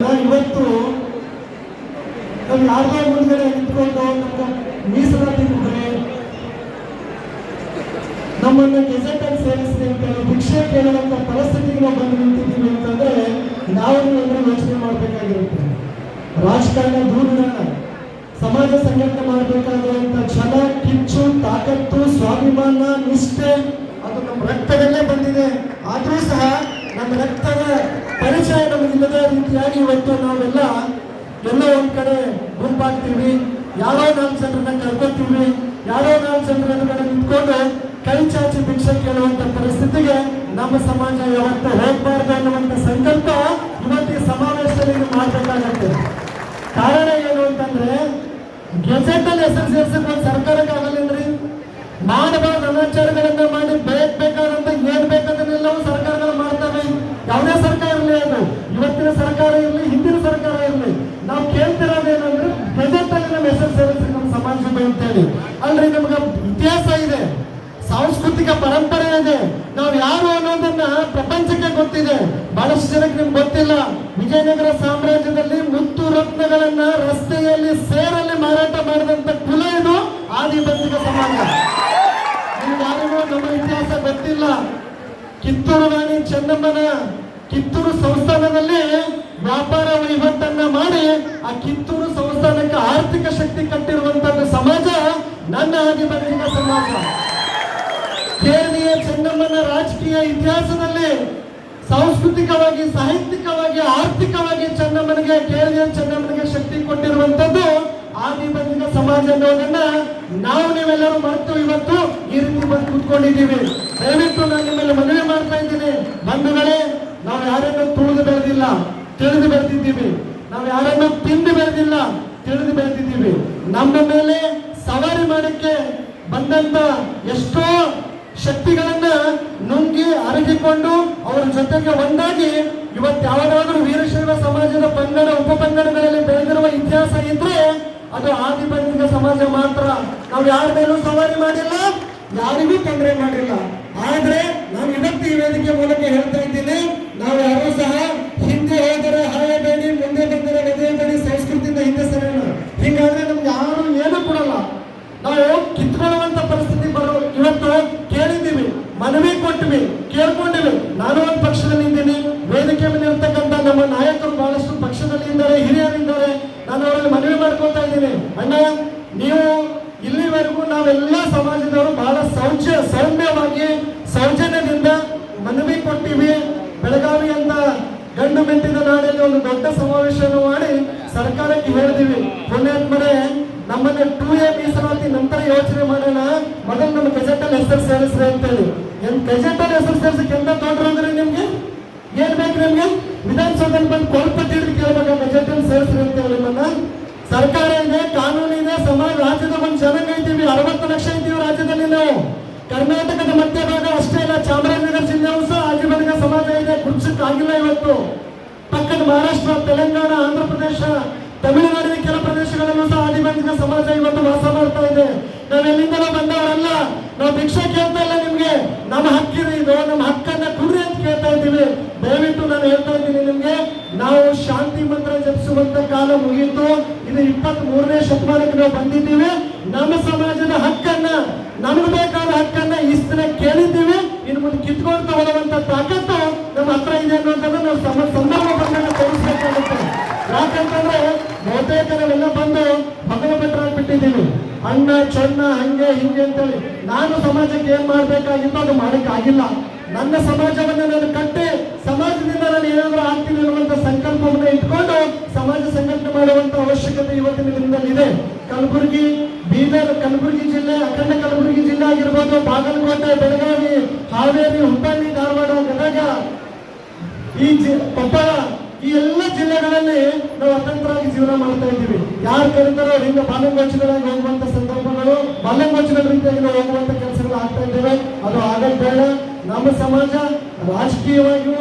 ಇವತ್ತು ನಾವು ಯಾರ್ದೋ ಮುಂದ್ಗಡೆ ನಿಂತ್ಕೊಂಡು ನಮ್ಮ ಮೀಸಲಾತಿ ಕೊಡ್ರಿ ನಮ್ಮನ್ನ ಗೆಜೆಟ್ ಅಲ್ಲಿ ಸೇರಿಸಿದೆ ಅಂತ ಭಿಕ್ಷೆ ಕೇಳುವಂತ ಪರಿಸ್ಥಿತಿಗೆ ನಾವು ಬಂದು ನಿಂತಿದ್ದೀವಿ ಅಂತಂದ್ರೆ ನಾವು ಅಂದ್ರೆ ಯೋಚನೆ ಮಾಡ್ಬೇಕಾಗಿರುತ್ತೆ. ರಾಜಕಾರಣ ದೂರ ಸಮಾಜ ಸಂಘಟನೆ ಮಾಡಬೇಕಾಗಿರುವಂತ ಛಲ ಕಿಚ್ಚು, ತಾಕತ್ತು, ಸ್ವಾಭಿಮಾನ, ನಿಷ್ಠೆ ಅದು ನಮ್ಮ ರಕ್ತದಲ್ಲೇ ಬಂದಿದೆ. ಆದರೂ ಸಹ ನಮ್ಮ ರಕ್ತದ ಪರಿಚಯ ನಮಗಿಲ್ಲದ ರೀತಿಯಾಗಿ ಇವತ್ತು ನಾವೆಲ್ಲ ಎಲ್ಲ ಒಂದು ಕಡೆ ಗುಂಪಾಗ್ತೀವಿ. ಯಾರೋ ನಾಲ್ಕು ಜನರನ್ನ ಕರ್ಕೊತೀವಿ. ಯಾರೋ ನಾಲ್ಕು ಜನರ ಕಡೆ ನಿಂತ್ಕೊಂಡು ಕೈ ಚಾಚಿ ಭಿಕ್ಷೆ ಕೇಳುವಂತ ಪರಿಸ್ಥಿತಿಗೆ ನಮ್ಮ ಸಮಾಜ ಯಾವತ್ತು ಹೋಗ್ಬಾರ್ದು ಅನ್ನುವಂತ ಸಂಕಲ್ಪ ಇವತ್ತು ಈ ಸಮಾವೇಶದಲ್ಲಿ ಮಾಡಬೇಕಾಗತ್ತೆ. ಕಾರಣ ಏನು ಅಂತಂದ್ರೆ ಗೆಜೆಟ್ ಅಲ್ಲಿ ಹೆಸರು ಸಿ ಒಂದು ಸರ್ಕಾರಕ್ಕೆ ರೀ ಮಾಡಬಾರ್ದು ಅನಾಚಾರಗಳನ್ನ ಮಾಡಿ ಬೇಕ್ ಸರ್ಕಾರ ಇರಲಿ, ಹಿಂದಿನ ಸರ್ಕಾರ ಇರಲಿ, ನಾವು ಕೇಳ್ತಿರೋದೇನಂದ್ರೆ ಪ್ರೆಸೆಂಟ್ ಅಲ್ಲಿ ನಮ್ಮ ಹೆಸರು ಸೇರಿಸಿ ನಮ್ಮ ಸಮಾಜ ಅಂತೇಳಿ ಅಲ್ರಿ, ನಮ್ಗೆ ಇತಿಹಾಸ ಇದೆ, ಸಾಂಸ್ಕೃತಿಕ ಪರಂಪರೆ ಇದೆ, ನಾವು ಯಾರು ಅನ್ನೋದನ್ನ ಪ್ರಪಂಚಕ್ಕೆ ಗೊತ್ತಿದೆ. ಬಹಳಷ್ಟು ಜನಕ್ಕೆ ನಿಮ್ಗೆ ಗೊತ್ತಿಲ್ಲ, ವಿಜಯನಗರ ಸಾಮ್ರಾಜ್ಯದಲ್ಲಿ ಮುತ್ತು ರತ್ನಗಳನ್ನ ರಸ್ತೆಯಲ್ಲಿ ಸೇರಲ್ಲಿ ಮಾರಾಟ ಮಾಡಿದಂತ ಕುಲ ಇದು ಆದಿಬಂಧಿಕ ಸಮಾಜ. ಯಾರಿಗೂ ನಮ್ಮ ಇತಿಹಾಸ ಗೊತ್ತಿಲ್ಲ. ಕಿತ್ತೂರು ರಾಣಿ ಚೆನ್ನಮ್ಮನ ಕಿತ್ತೂರು ಸಂಸ್ಥಾನದಲ್ಲಿ ವ್ಯಾಪಾರ ವಹಿವಾಟನ್ನ ಮಾಡಿ ಆ ಕಿತ್ತೂರು ಸಂಸ್ಥಾನಕ್ಕೆ ಆರ್ಥಿಕ ಶಕ್ತಿ ಕಟ್ಟಿರುವಂತ ಸಮಾಜ ನನ್ನ ಆದಿಬಂಧಿಕ ಸಮಾಜ. ಕೇರಳೀಯ ಚೆನ್ನಮ್ಮನ ರಾಜಕೀಯ ಇತಿಹಾಸದಲ್ಲಿ ಸಾಂಸ್ಕೃತಿಕವಾಗಿ, ಸಾಹಿತ್ಯಿಕವಾಗಿ, ಆರ್ಥಿಕವಾಗಿ ಚೆನ್ನಮ್ಮನಿಗೆ ಕೇರಳೀಯ ಚೆನ್ನಮ್ಮನಿಗೆ ಶಕ್ತಿ ಕೊಟ್ಟಿರುವಂತದ್ದು ಆದಿಬಂಧಿಕ ಸಮಾಜ ಅನ್ನೋದನ್ನ ನಾವು ನೀವೆಲ್ಲರೂ ಮರೆತು ಇವತ್ತು ಈ ರೀತಿ ಬಂದು ಕೂತ್ಕೊಂಡಿದ್ದೀವಿ. ದಯವಿಟ್ಟು ನಾನು ನಿಮ್ಮಲ್ಲಿ ಮನವಿ ಮಾಡ್ತಾ ಇದ್ದೀನಿ. ಬಂಧುಗಳೇ, ನಾವು ಯಾರನ್ನು ತುಳಿದು ಬೆಳೆದಿಲ್ಲ. ತಿಳಿದು ಬೆಳೆದಿದ್ದೀವಿ. ನಾವು ಯಾರನ್ನು ತಿಂದು ಬೆಳೆದಿಲ್ಲ, ತಿಳಿದು ಬೆಳೆದಿದ್ದೀವಿ. ನಮ್ಮ ಮೇಲೆ ಸವಾರಿ ಮಾಡಕ್ಕೆ ಬಂದಂತ ಎಷ್ಟೋ ಶಕ್ತಿಗಳನ್ನ ನುಂಗಿ ಅರಗಿಕೊಂಡು ಅವರ ಜೊತೆಗೆ ಒಂದಾಗಿ ಇವತ್ತು ಯಾವಾಗಾದರೂ ವೀರಶೈವ ಸಮಾಜದ ಪಂಗಡ, ಉಪಪಂಗಡಗಳಲ್ಲಿ ಬೆಳೆದಿರುವ ಇತಿಹಾಸ ಇದ್ರೆ ಅದು ಆದಿಬಂಧಿಕ ಸಮಾಜ ಮಾತ್ರ. ನಾವು ಯಾರ ಮೇಲೂ ಸವಾರಿ ಮಾಡಿಲ್ಲ, ಯಾರಿಗೂ ತೊಂದರೆ ಮಾಡಿಲ್ಲ. ಆದ್ರೆ ನಾನು ಇವತ್ತು ಈ ವೇದಿಕೆ ಮೂಲಕ ಹೇಳ್ತಾ ಇದ್ದೀನಿ, ನಾವು ಯಾರೂ ಸಹ ಕೊಟ್ಟಿವಿ ಕೇಳ್ಕೊಂಡಿವಿ ನಾನು ಒಂದು ಪಕ್ಷದಲ್ಲಿ ಇದ್ದೀನಿ. ವೇದಿಕೆ ಮೇಲೆ ಇರ್ತಕ್ಕಂಥ ನಮ್ಮ ನಾಯಕರು ಬಹಳಷ್ಟು ಪಕ್ಷದಲ್ಲಿ ಇದ್ದಾರೆ, ಹಿರಿಯರಿದ್ದಾರೆ. ನಾನು ಅವರಲ್ಲಿ ಮನವಿ ಮಾಡ್ಕೊತಾ ಇದ್ದೀನಿ. ಅಣ್ಣ, ನೀವು ಇಲ್ಲಿವರೆಗೂ ನಾವೆಲ್ಲ ಸಮಾಜದವರು ಬಹಳ ಸೌಜ ಸೌಮ್ಯವಾಗಿ ಸೌಜನ್ಯದಿಂದ ಮನವಿ ಕೊಟ್ಟಿವಿ. ಬೆಳಗಾವಿ ಅಂತ ಗಂಡು ಮೆಟ್ಟಿದ ನಾಡಲ್ಲಿ ಒಂದು ದೊಡ್ಡ ಸಮಾವೇಶವನ್ನು ಮಾಡಿ ಸರ್ಕಾರಕ್ಕೆ ಹೇಳಿದಿವಿ. ಪುಣ್ಯಾತ್ಮರೇ ನಮ್ಮನ್ನ ಟೂ ಎ ಮೀಸಲಾತಿ ನಂತರ ಯೋಚನೆ ಮಾಡೋಣ. ಮೊದಲು ನಮ್ಮ ಗೆಜೆಟ್ ಅಲ್ಲಿ ಹೆಸರು ಅಂತ ಅಂತೇಳಿ. ಅಲ್ಲಿ ಹೆಸರು ಸೇರಿಸಕ್ಕೆ ಎಂತ ತೊಂದ್ರೆ ನಿಮ್ಗೆ? ಏನ್ ಬೇಕು ನಿಮ್ಗೆ? ವಿಧಾನಸೌಧದಲ್ಲಿ ಬಂದು ಕೊಲ್ಪಟ್ಟಿ ಹಿಡಿದು ಕೇಳ್ಬೇಕು ಗೆಜೆಟ್ ಅಲ್ಲಿ ಸೇರಿಸ್ರಿ ಅಂತ ನಿಮ್ಮನ್ನ? ಸರ್ಕಾರ ಇದೆ, ಕಾನೂನು ಇದೆ, ಸಮಾಜ, ರಾಜ್ಯದ ಒಂದು ಜನಕ್ಕೆ ಇದ್ದೀವಿ ಅರವತ್ತು ಲಕ್ಷ ಇದ್ದೀವಿ ರಾಜ್ಯದಲ್ಲಿ ನಾವು. ಕರ್ನಾಟಕದ ಮಧ್ಯಭಾಗ ಅಷ್ಟೇ ಇಲ್ಲ ಚಾಮರಾಜನಗರ ಜಿಲ್ಲೆಯೂ ಸಹ ಆದಿಬಂಧಿಕ ಸಮಾಜ ಇದೆ ಗುರುಸಕ್ಕೆ ಆಗಿಲ್ಲ ಇವತ್ತು. ಪಕ್ಕದ ಮಹಾರಾಷ್ಟ್ರ, ತೆಲಂಗಾಣ, ಆಂಧ್ರ ಪ್ರದೇಶ, ತಮಿಳುನಾಡಿನ ಕೆಲ ಪ್ರದೇಶಗಳಲ್ಲೂ ಸಹ ಆದಿವಾಸಿಗಳ ಸಮಾಜ ಇವತ್ತು ವಾಸ ಮಾಡ್ತಾ ಇದೆ. ನಾವು ಎಲ್ಲಿಂದಲೂ ಬಂದವರಲ್ಲ. ನಾವು ಭಿಕ್ಷೆ ಕೇಳ್ತಾ ಇಲ್ಲ ನಿಮಗೆ. ನಮ್ಮ ಹಕ್ಕಿದೆ ಇದು. ನಮ್ಮ ಹಕ್ಕನ್ನ ಕುರಿ ಅಂತ ಕೇಳ್ತಾ ಇದ್ದೀವಿ. ದಯವಿಟ್ಟು ನಾನು ಹೇಳ್ತಾ ಇದ್ದೀನಿ ನಿಮಗೆ, ನಾವು ಶಾಂತಿ ಮಂತ್ರ ಜಪಿಸುವಂತ ಕಾಲ ಮುಗಿಯಿತು. ಇದು ಇಪ್ಪತ್ತ್ ಮೂರನೇ ಶತಮಾನಕ್ಕೆ ನಾವು ಬಂದಿದ್ದೀವಿ. ನಮ್ಮ ಸಮಾಜದ ಹಕ್ಕನ್ನ, ನಮ್ಗೆ ಬೇಕಾದ ಹಕ್ಕನ್ನ ಇಷ್ಟನ ಕೇಳಿದ್ದೀವಿ. ಇನ್ನು ಮುಂದೆ ಕಿತ್ಕೊಂಡು ಹೋಗುವಂತ ತಾಕತ್ತು ನಮ್ಮ ಹತ್ರ ಇದೆ ಅನ್ನೋದನ್ನ ನಾವು ಸಂದರ್ಭ ಬಂದಾಗ ತೋರಿಸ್ಬೇಕಾಗುತ್ತೆ. ಯಾಕಂತಂದ್ರೆ ಬಹುತೇಕ ನಾವೆಲ್ಲ ಬಂದು ಭಗವ ಬಿಟ್ಟಿದ್ದೀವಿ. ಅಣ್ಣ, ಚೆನ್ನ, ಹಂಗೆ, ಹಿಂಗೆ ಅಂತೇಳಿ ನಾನು ಸಮಾಜಕ್ಕೆ ಏನ್ ಮಾಡ್ಬೇಕಾಗಿತ್ತು ಅದು ಮಾಡೋಕ್ಕಾಗಿಲ್ಲ. ನನ್ನ ಸಮಾಜವನ್ನ ನಾನು ಕಟ್ಟೆ ಸಮಾಜದಿಂದ ನಾನು ಏನಾದ್ರೂ ಆಗ್ತೀನಿ ಅನ್ನುವಂತ ಸಂಕಲ್ಪವನ್ನ ಇಟ್ಕೊಂಡು ಸಮಾಜ ಸಂಘಟನೆ ಮಾಡುವಂತ ಅವಶ್ಯಕತೆ ಇವತ್ತಿನ ದಿನದಲ್ಲಿ ಇದೆ ಕಲಬುರಗಿ, ಬೀದರ್, ಕಲಬುರಗಿ ಜಿಲ್ಲೆ, ಅಖಂಡ ಕಲಬುರಗಿ ಜಿಲ್ಲೆ ಆಗಿರ್ಬೋದು, ಬಾಗಲಕೋಟೆ, ಬೆಳಗಾವಿ, ಹಾವೇರಿ, ಹುಬ್ಬಳ್ಳಿ, ಧಾರವಾಡ, ಗದಗ, ಈ ಜಿ- ಕೊಪ್ಪಳ, ಈ ಎಲ್ಲ ಜಿಲ್ಲೆಗಳಲ್ಲಿ ನಾವು ಅತಂತ್ರವಾಗಿ ಜೀವನ ಮಾಡ್ತಾ ಇದ್ದೀವಿ. ಯಾರು ಕರೀತಾರೋ ಹಿಂಗ ಬಾಲ್ಯಂಗೋಚಗಳಾಗಿ ಹೋಗುವಂತ ಸಂದರ್ಭಗಳು ಬಾಲ್ಯಂಗೋಚಗಳ ರೀತಿಯಾಗಿ ಹೋಗುವಂತ ಕೆಲಸಗಳು ಆಗ್ತಾ ಇದ್ದೇವೆ. ಅದು ಆಗದ್ ನಮ್ಮ ಸಮಾಜ ರಾಜಕೀಯವಾಗಿಯೂ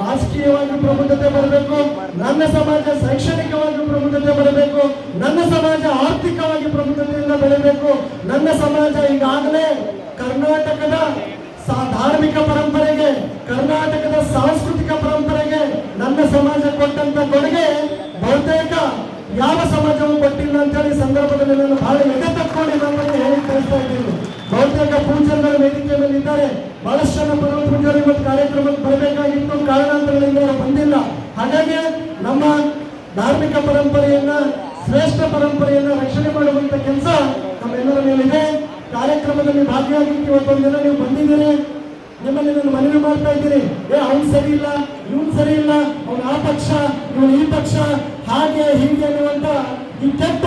ರಾಜಕೀಯವಾಗಿ ಪ್ರಬುದ್ಧತೆ ಬರಬೇಕು. ನನ್ನ ಸಮಾಜ ಶೈಕ್ಷಣಿಕವಾಗಿ ಪ್ರಬುದ್ಧತೆ ಬರಬೇಕು. ನನ್ನ ಸಮಾಜ ಆರ್ಥಿಕವಾಗಿ ಪ್ರಬುದ್ಧತೆಯಿಂದ ಬೆಳಿಬೇಕು. ನನ್ನ ಸಮಾಜ ಈಗಾಗಲೇ ಕರ್ನಾಟಕದ ಧಾರ್ಮಿಕ ಪರಂಪರೆಗೆ, ಕರ್ನಾಟಕದ ಸಾಂಸ್ಕೃತಿಕ ಇವತ್ತು ಕಾರ್ಯಕ್ರಮಕ್ಕೆ ಬರಬೇಕಾಗಿತ್ತು. ಕಾರಣಾಂತರಗಳಿಂದ ಬಂದಿಲ್ಲ. ಹಾಗಾಗಿ ನಮ್ಮ ಧಾರ್ಮಿಕ ಪರಂಪರೆಯನ್ನ, ಶ್ರೇಷ್ಠ ಪರಂಪರೆಯನ್ನ ರಕ್ಷಣೆ ಮಾಡುವಂತ ಕೆಲಸ ನಮ್ಮೆಲ್ಲರ ಮೇಲಿದೆ. ಕಾರ್ಯಕ್ರಮದಲ್ಲಿ ಭಾಗಿಯಾಗಿ ಇವತ್ತೊಂದು ದಿನ ನೀವು ಬಂದಿದ್ದೀರಿ. ನಿಮ್ಮಲ್ಲಿ ನಾನು ಮನವಿ ಮಾಡ್ತಾ ಇದ್ದೀನಿ. ಏ, ಅವ್ನು ಸರಿ ಇಲ್ಲ, ಇವ್ನು ಸರಿ ಇಲ್ಲ, ಅವ್ನು ಆ ಪಕ್ಷ, ಇವನು ಈ ಪಕ್ಷ, ಹಾಗೆ ಹೀಗೆ ಅನ್ನುವಂತ ಈ ಕೆಟ್ಟ